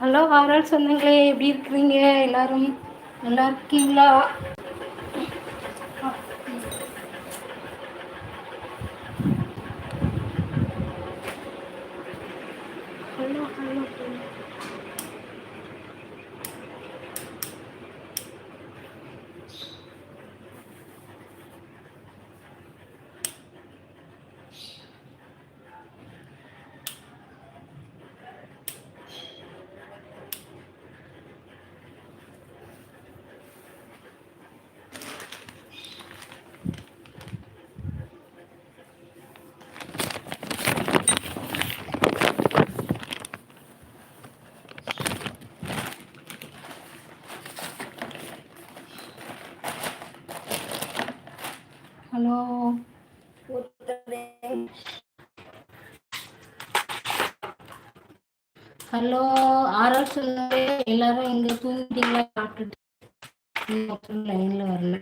Hello ஹாரல் சொந்தங்களே எப்படி இருக்கிறீங்க? எல்லாரும் நல்லா இருக்கீங்களா hello hello hello hello R S சொல்லுங்க எல்லாரும் இங்க தூங்கிட்டீங்களா? சாப்பிட்டுட்டு. லைன்ல வரல.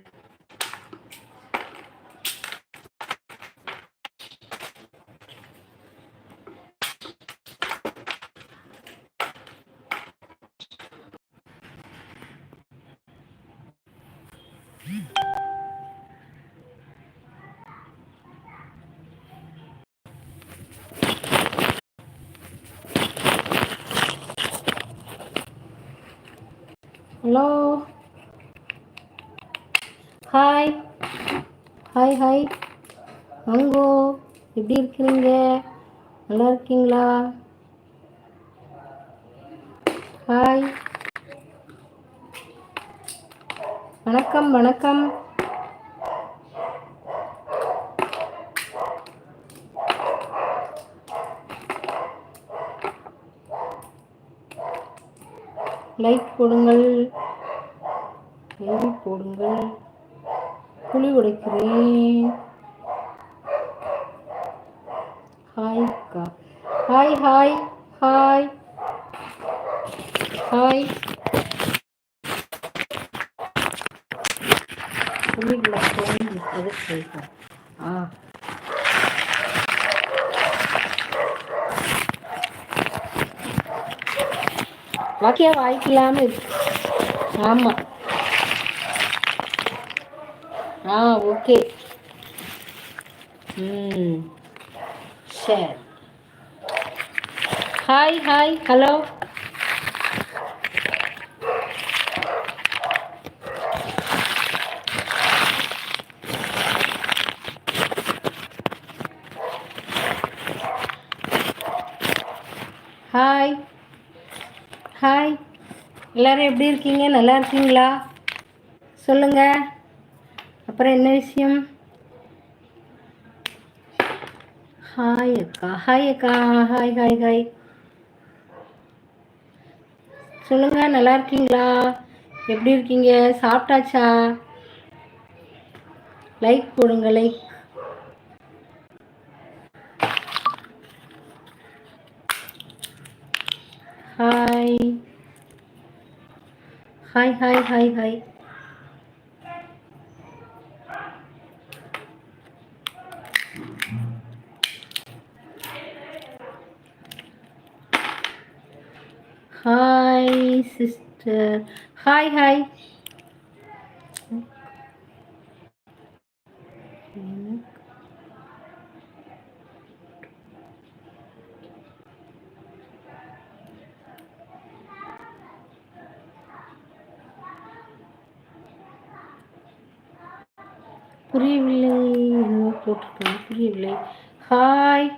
ஹலோ. ஹாய் ஹாய் ஹாய் வாங்கோ. எப்படி இருக்கிறீங்க? நல்லா இருக்கீங்களா? ஹாய் வணக்கம் வணக்கம். லைக் கொடுங்கள். லைக் போடுங்கள். குழி உடைக்கிறேன். ஹாய் அக்கா. ஹாய் ஹாய் ஹாய் ஹாய் குழி உடைக்கிறேன் விட்டது ஆ. வாக்கியா வாய்க்கலான்னு இருக்கு. ஆமாம் ஆ ஓகே. ம். சரி. Hi hi. Hello. Hi. Hi. எல்லாரும் எப்படி இருக்கீங்க? நல்லா இருக்கீங்களா? சொல்லுங்கள் அப்புறம் என்ன விஷயம்? ஹாய் அக்கா. ஹாய் அக்கா. ஹாய் ஹாய் ஹாய் சொல்லுங்க நல்லா இருக்கீங்களா? எப்படி இருக்கீங்க? சாப்பிட்டாச்சா? லைக் போடுங்க like hi hi hi hi hi hi sister hi hi புரியவில்லை என்ன போட்டிருக்கேன் புரியவில்லை ஹாய்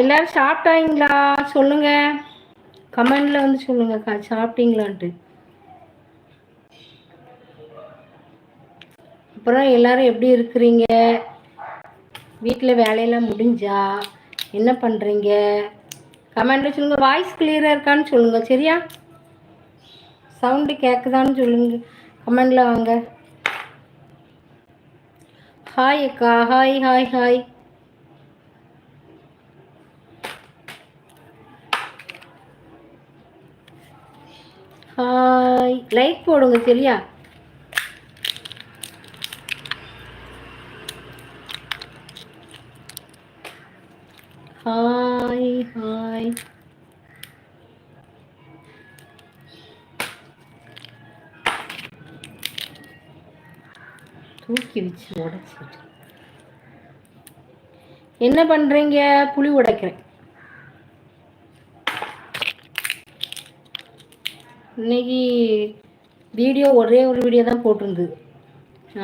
எல்லாரும் சாப்பிட்டாங்களா? சொல்லுங்க. கமெண்ட்ல வந்து சொல்லுங்கக்கா சாப்பிட்டீங்களான்ட்டு. அப்புறம் எல்லாரும் எப்படி இருக்கிறீங்க? வீட்டில் வேலையெல்லாம் முடிஞ்சா என்ன பண்ணுறீங்க கமெண்ட்ல சொல்லுங்க. வாய்ஸ் கிளியராக இருக்கான்னு சொல்லுங்க சரியா? சவுண்டு கேட்குதான்னு சொல்லுங்க கமெண்ட்ல வாங்க. ஹாய் அக்கா hi hi hi hi like போடுங்க சரியா? ஹாய் ஹாய் தூக்கி வச்சு உடைச்சிட்டு. என்ன பண்ணுறீங்க புளி உடைக்கிறேன். இன்னைக்கு வீடியோ ஒரே ஒரு வீடியோ தான் போட்டிருந்தது.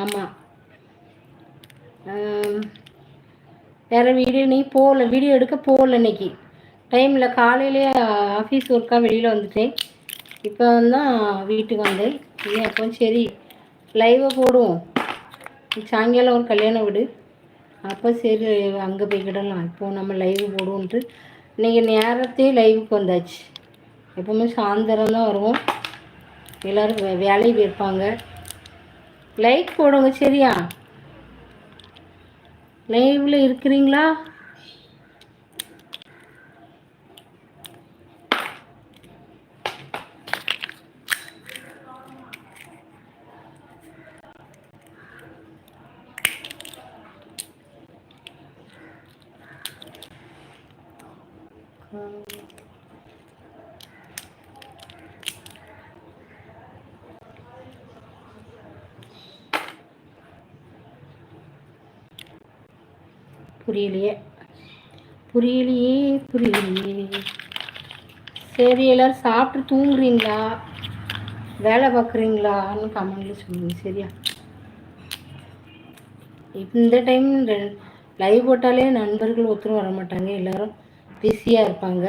ஆமாம் வேறு வீடியோ நீ போகல வீடியோ எடுக்க போகல இன்னைக்கு. டைமில் காலையிலே ஆஃபீஸ் ஒர்க்காக வெளியில் வந்துட்டேன். இப்போ தான் வீட்டுக்கு வந்தேன். ஏன் அப்போ சரி லைவை போடுவோம். சாயங்காலம் ஒரு கல்யாண வீடு. அப்போ சரி அங்கே போய்க்கிடலாம் இப்போ நம்ம லைவ் போடுவோன்ட்டு இன்றைக்கி நேரத்தையே லைவுக்கு வந்தாச்சு. எப்போவுமே சாயந்தரம் தான் வருவோம். எல்லோரும் வே வேலைக்கு போயிருப்பாங்க. லைக் போடுங்க சரியா? லைவில் இருக்கிறீங்களா? புரியலையே. புரியலையே புரியலையே. சரி எல்லோரும் சாப்பிட்டு தூங்குறீங்களா? வேலை பார்க்குறீங்களான்னு கமெண்ட்டில் சொல்லுங்கள் சரியா? இந்த டைம் லைவ் போட்டாலே நண்பர்கள் ஒருத்தரும் வர மாட்டாங்க எல்லோரும் பிஸியாக இருப்பாங்க.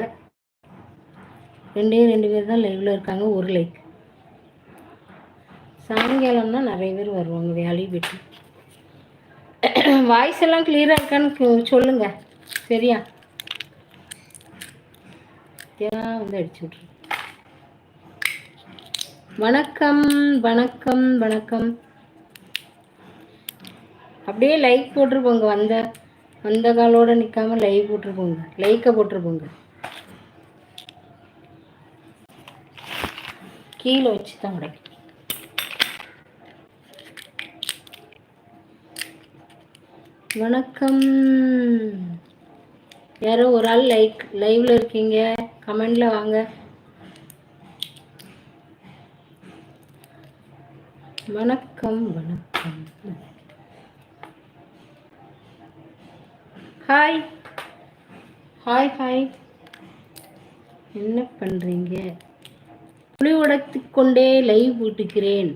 ரெண்டே ரெண்டு பேர் தான் லைவில் இருக்காங்க ஒரு லைக் சாயங்காலம்னா நிறைய பேர் வருவாங்க வேலையை விட்டு. வாய்ஸ் எல்லாம் கிளியராக இருக்கான்னு சொல்லுங்கள் சரியா? ஏன் வந்து அடிச்சு விட்ரு வணக்கம் வணக்கம் வணக்கம். அப்படியே லைக் போட்டிருப்போங்க வந்த வந்த காலோட நிற்காம லைக் போட்டிருப்போங்க லைக்கை போட்டிருப்போங்க கீழே வச்சு தான் உடைக்கும் வணக்கம். யாரோ ஒரு ஆள் லைக் லைவ்ல இருக்கீங்க. கமெண்ட்ல வாங்க. வணக்கம் வணக்கம். ஹாய் ஹாய் ஹாய் என்ன பண்ணுறீங்க புளி உடைத்து கொண்டே லைவ் போட்டுக்கிறேன்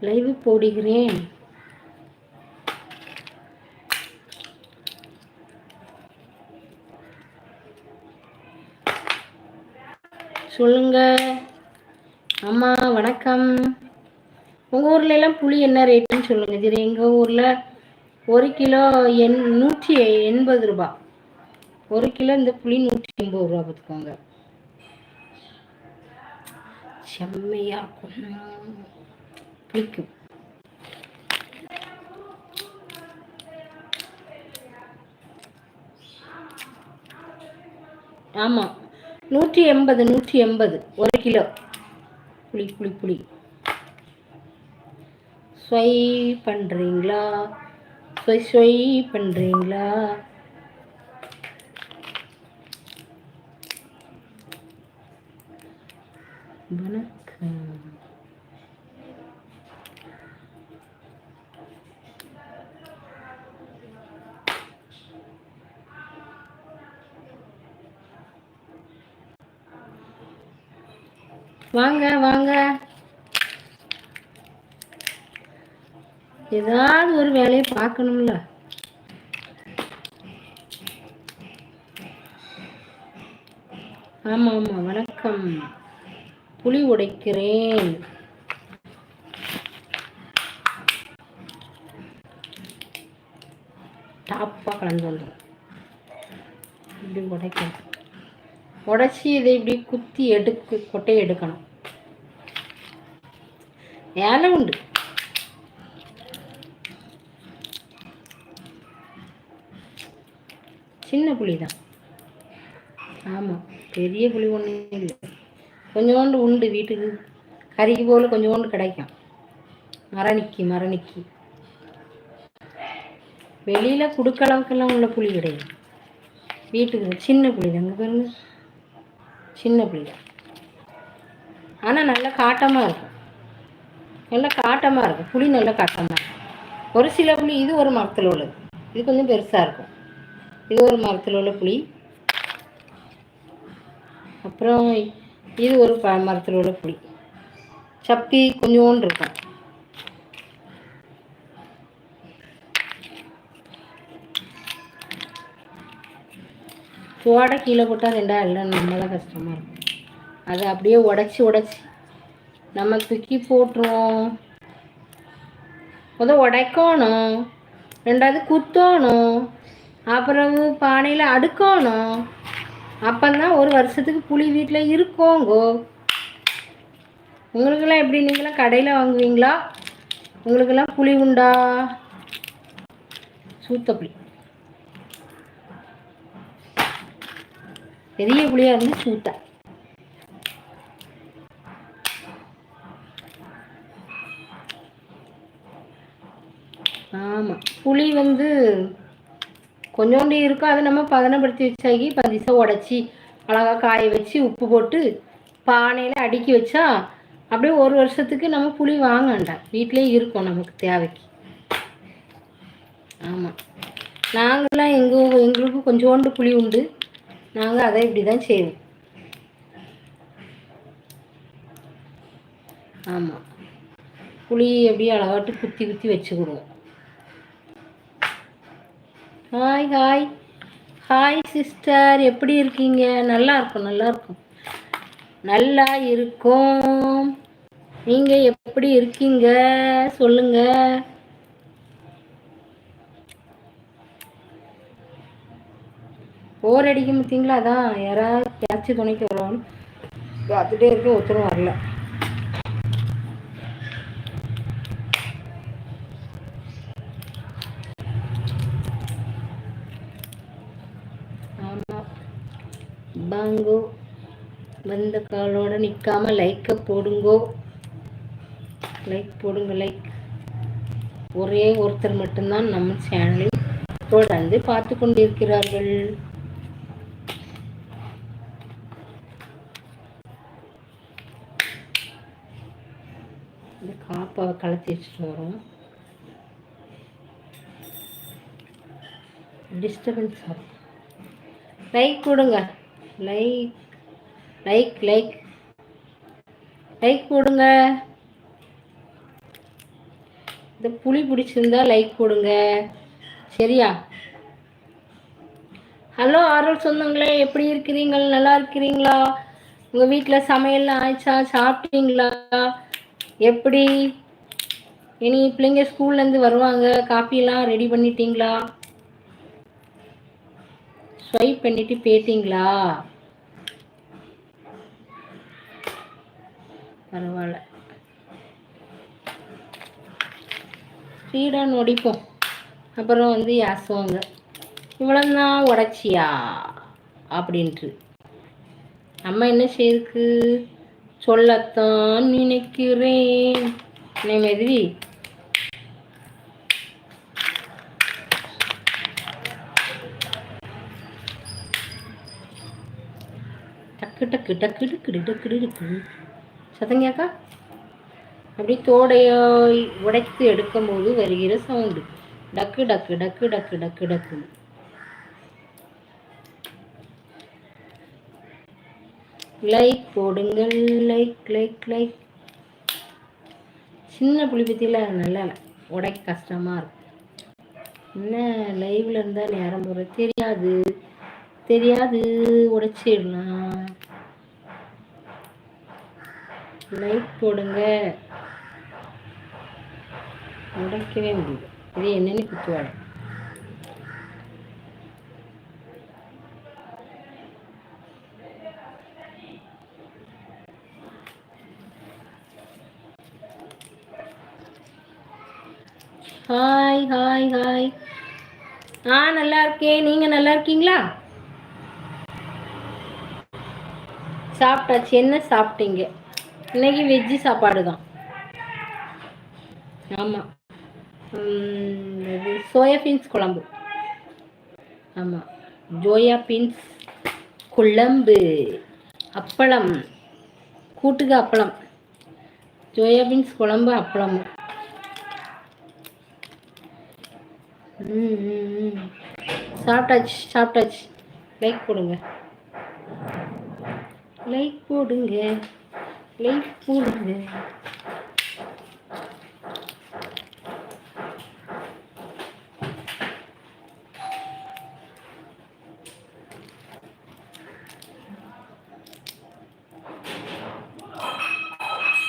லைவ் போடுகிறேன். சொல்லுங்க. அம்மா வணக்கம். உங்கள் ஊர்ல எல்லாம் புளி என்ன ரேட்டுன்னு சொல்லுங்கள் சரி எங்கள் ஊரில் ஒரு கிலோ எண் நூற்றி எண்பது ரூபா. ஒரு கிலோ இந்த புளி நூற்றி எண்பது ரூபா பார்த்துக்கோங்க. செம்மையாக இருக்கும். பிடிக்கும் ஆமாம் நூற்றி எண்பது நூற்றி எண்பது ஒரு கிலோ. புளி புளி புளி. ஸ்வை பண்ணுறீங்களா ஸ்வை ஸ்வை பண்ணுறீங்களா வணக்கம். வாங்க வாங்க. ஏதாவது ஒரு வேலையை பார்க்கணும்ல. ஆமாம் ஆமாம் வணக்கம். புளி உடைக்கிறேன். டாப்பாக கலந்து வந்துடும் இப்படி உடைக்கிறேன். உடச்சி இதை இப்படி குத்தி எடுக்கு கொட்டையை எடுக்கணும். வேலை உண்டு. சின்ன புளி தான் ஆமாம் பெரிய புளி ஒன்றும் இல்லை. கொஞ்சோண்டு உண்டு வீட்டுக்கு. கறிக்கு போல் கொஞ்சோண்டு கிடைக்கும். மரணிக்கு மரணிக்கு. வெளியில் கொடுக்க அளவுக்கெல்லாம் உள்ள புளி கிடையாது. வீட்டுக்கு சின்ன புளி தாங்க பாருங்கள் சின்ன பிள்ளை. ஆனால் நல்லா காட்டமாக இருக்கும் நல்லா காட்டமாக இருக்கும் புளி நல்லா காட்டமாக இருக்கும் ஒரு சில புளி இது ஒரு மரத்தில் உள்ளது. இது கொஞ்சம் பெருசாக இருக்கும். இது ஒரு மரத்தில் உள்ள புளி அப்புறம் இது ஒரு ப மரத்தில் உள்ள புளி சப்பி கொஞ்சோண்டு இருக்கும். சோடை கீழே போட்டால் ரெண்டாக இல்லை நம்ம தான் கஷ்டமாக இருக்கும். அதை அப்படியே உடச்சி உடச்சி. நம்ம தூக்கி போட்டுருவோம். முத உடைக்கணும். ரெண்டாவது குத்தணும். அப்புறம் பானையில் அடுக்கணும். அப்போந்தான் ஒரு வருஷத்துக்கு புளி வீட்டில் இருக்கோங்கோ. உங்களுக்கெல்லாம் எப்படி? நீங்களாம் கடையில் வாங்குவீங்களா? உங்களுக்கெல்லாம் புளி உண்டா? சூத்த புளி. பெரிய புளியாக இருந்து சூத்த ஆமாம் புளி வந்து கொஞ்சோண்டு இருக்கும் அதை நம்ம பதனப்படுத்தி வச்சாக்கி பதிசை உடச்சி அழகா காய வச்சு உப்பு போட்டு பானையில் அடுக்கி வச்சா அப்படியே ஒரு வருஷத்துக்கு நம்ம புளி வாங்க வேண்டாம் வீட்டிலே இருக்கும் நமக்கு தேவைக்கு. ஆமாம் நாங்களாம் எங்கள் எங்களுக்கு கொஞ்சோண்டு புளி உண்டு. நாங்கள் அதை இப்படி தான் செய்வோம். ஆமாம் புளி அப்படியே அழகாட்டு குத்தி குத்தி வச்சுக்கிடுவோம். ஹாய் ஹாய் ஹாய் சிஸ்டர் எப்படி இருக்கீங்க? நல்லா இருக்கும் நல்லா இருக்கும். நல்லா இருக்கும். நீங்கள் எப்படி இருக்கீங்க? சொல்லுங்கள் போர் அடிக்கும் பார்த்தீங்களா? அதான் யாராவது யாச்சும் துணைக்கு வருவான்னு பார்த்துட்டே இருக்க ஒருத்தரும் வரல. ஆமாம் பாங்கோ வந்த காலோட நிற்காம லைக்கை போடுங்கோ. லைக் போடுங்க லைக் ஒரே ஒருத்தர் மட்டும்தான் நம்ம சேனலில் தொடர்ந்து பார்த்து கொண்டிருக்கிறார்கள். இந்த கலத்தி வச்சுட்டு வரோம். டிஸ்டர்பன்ஸ் ஆகும். லைக் கொடுங்க லைக் லைக் லைக் லைக் கொடுங்க இந்த புளி பிடிச்சிருந்தா லைக் கொடுங்க சரியா? ஹலோ அருள் சொந்தங்களே எப்படி இருக்கிறீங்க? நல்லா இருக்கிறீங்களா? உங்கள் வீட்டில் சமையல்லாம் ஆயிடுச்சா? சாப்பிட்டீங்களா? எப்படி? இனி பிள்ளைங்க ஸ்கூல்லேருந்து வருவாங்க. காஃபியெல்லாம் ரெடி பண்ணிட்டீங்களா? ஸ்வைப் பண்ணிட்டு போயிட்டீங்களா பரவாயில்ல. ஸ்பீடாக நொடிப்போம். அப்புறம் வந்து யாசுவாங்க. இவ்வளோதான் உடச்சியா? அப்படின்ட்டு. நம்ம என்ன செய்யிருக்கு சொல்லத்தான் நினைக்கிறேன். என்ன மாதிரி டக்கு டக்கு டக்கு டக்கு டக்கு டக்கு சத்தங்கியாக்கா அப்படி தோடையை உடைத்து எடுக்கும்போது வருகிற சவுண்டு. டக்கு டக்கு டக்கு டக்கு டக்கு டக்கு. லைக் போடுங்கள் லைக் லைக் லைக் சின்ன புளிப்பத்தியில் நல்லா உடைக்க கஷ்டமாக இருக்கும். என்ன லைவில் இருந்தால் நேரம் போகிறது தெரியாது. தெரியாது. உடைச்சிடலாம். லைக் போடுங்க. உடைக்கவே முடியல. இது என்னென்னு குத்துவாடு ஹாய் ஹாய் ஹாய் ஆ நல்லா இருக்கேன் நீங்கள் நல்லா இருக்கீங்களா? சாப்பிட்டாச்சு. என்ன சாப்பிட்டீங்க? இன்னைக்கு வெஜ்ஜு சாப்பாடு தான் ஆமாம் இது சோயா பீன்ஸ் குழம்பு. ஆமாம் ஜோயா பீன்ஸ் குழம்பு அப்பளம் கூட்டுக்கு அப்பளம். ஜோயா பீன்ஸ் குழம்பு அப்பளம். ம் ம், சாப்பிட்டாச்சு சாப்பிட்டாச்சு. லைக் போடுங்க. லைக் போடுங்க. லைக் போடுங்க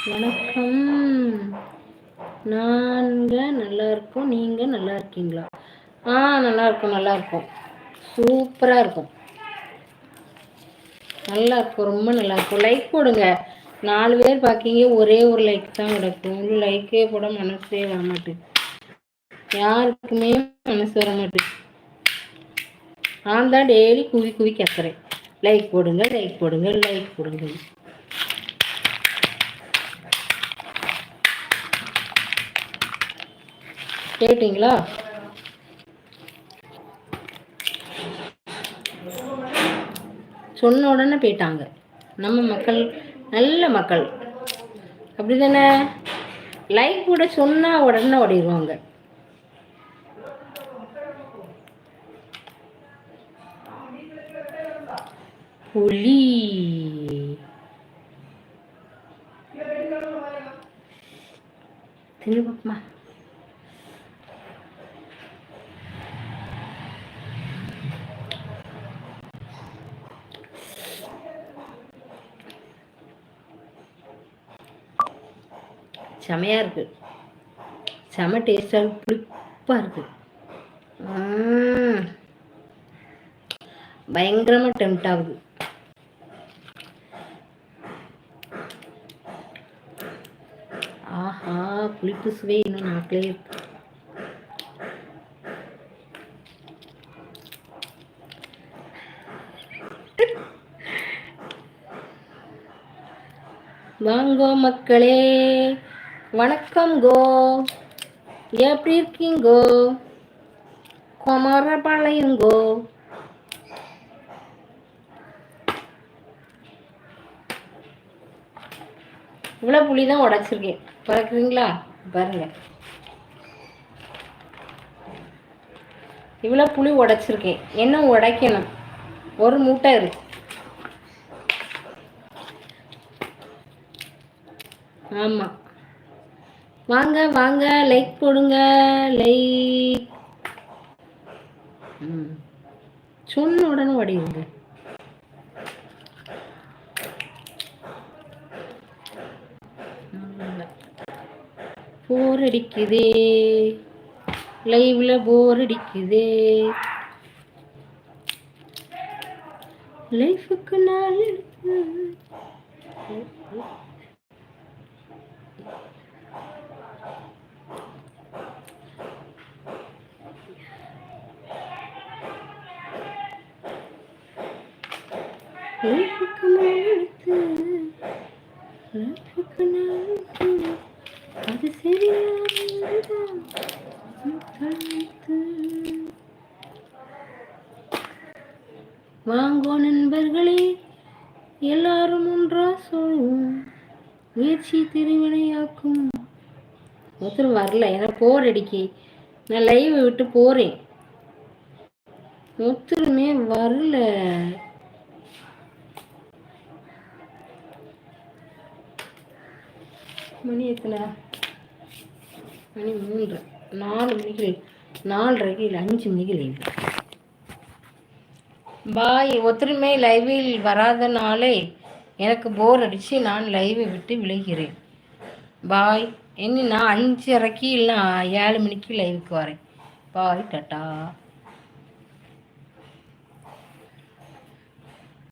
வணக்கம். நாங்க நல்லா இருக்கோம். நீங்க நல்லா இருக்கீங்களா? ஆ நல்லா இருக்கும் நல்லா இருக்கும். சூப்பரா இருக்கும். நல்லா இருக்கும் ரொம்ப நல்லா இருக்கும். லைக் போடுங்க. நாலு பேர் பார்க்கீங்க ஒரே ஒரு லைக் தான் கிடக்கும் ஒரு லைக்கே போட மனசே வர மாட்டேங்குது. யாருக்குமே மனசு வர மாட்டேங்குது. நான் தான் டெய்லி குவி குவி கேட்குறேன் லைக் போடுங்க லைக் போடுங்க லைக் போடுங்க. கேட்டீங்களா? சொன்ன உடனே போயிட்டாங்க. நம்ம மக்கள் நல்ல மக்கள். அப்படி தானே லைக் கூட சொன்னால் உடனே ஓடிடுவாங்க புலி. செமையாக இருக்கு. செம டேஸ்டாக புளிப்பாக இருக்கு பயங்கரமாக டெம்ட் ஆகுது. ஆஹா புளிப்பு சுவை இன்னும் நாக்கிலே இருக்கு. வாங்கோ மக்களே. வணக்கம் கோ. எப்படி இருக்கீங்கோ குமரபாளையங்கோ இவ்வளோ புளி தான் உடைச்சிருக்கேன். பார்க்குறீங்களா? பாருங்க. இவ்வளோ புளி உடைச்சிருக்கேன். என்ன உடைக்கணும்? ஒரு மூட்டை இருக்கு ஆமாம் வாங்க வாங்க லைக் போடுங்க லைக் சொன்ன உடனே ஓடிடுங்க போர் அடிக்குதே. லைவ்ல போர் அடிக்குதே. லைஃபுக்கு நாள் இருக்கு. லைஃபுக்கு நாள் எடுத்து லைஃபுக்கு நாள் எடுத்து அது வாங்கோ நண்பர்களே எல்லாரும் ஒன்றா சொல்லும் முயற்சி திருவினையாக்கும். ஒருத்தர் வரல ஏன்னா போர் அடிக்கி. நான் லைவ் விட்டு போறேன். ஒருத்தருமே வரல. மணி எத்தனை? மணி மூன்று. நாலு மணிக்கு நாலரைக்கு இல்லை அஞ்சு மணிக்கு லைவ் பாய் ஒருத்தருமே லைவில் வராதனாலே எனக்கு போர் அடித்து நான் லைவை விட்டு விளைகிறேன் பாய் என்ன நான் அஞ்சரைக்கு இல்லை ஏழு மணிக்கு லைவுக்கு வரேன். Bye tata.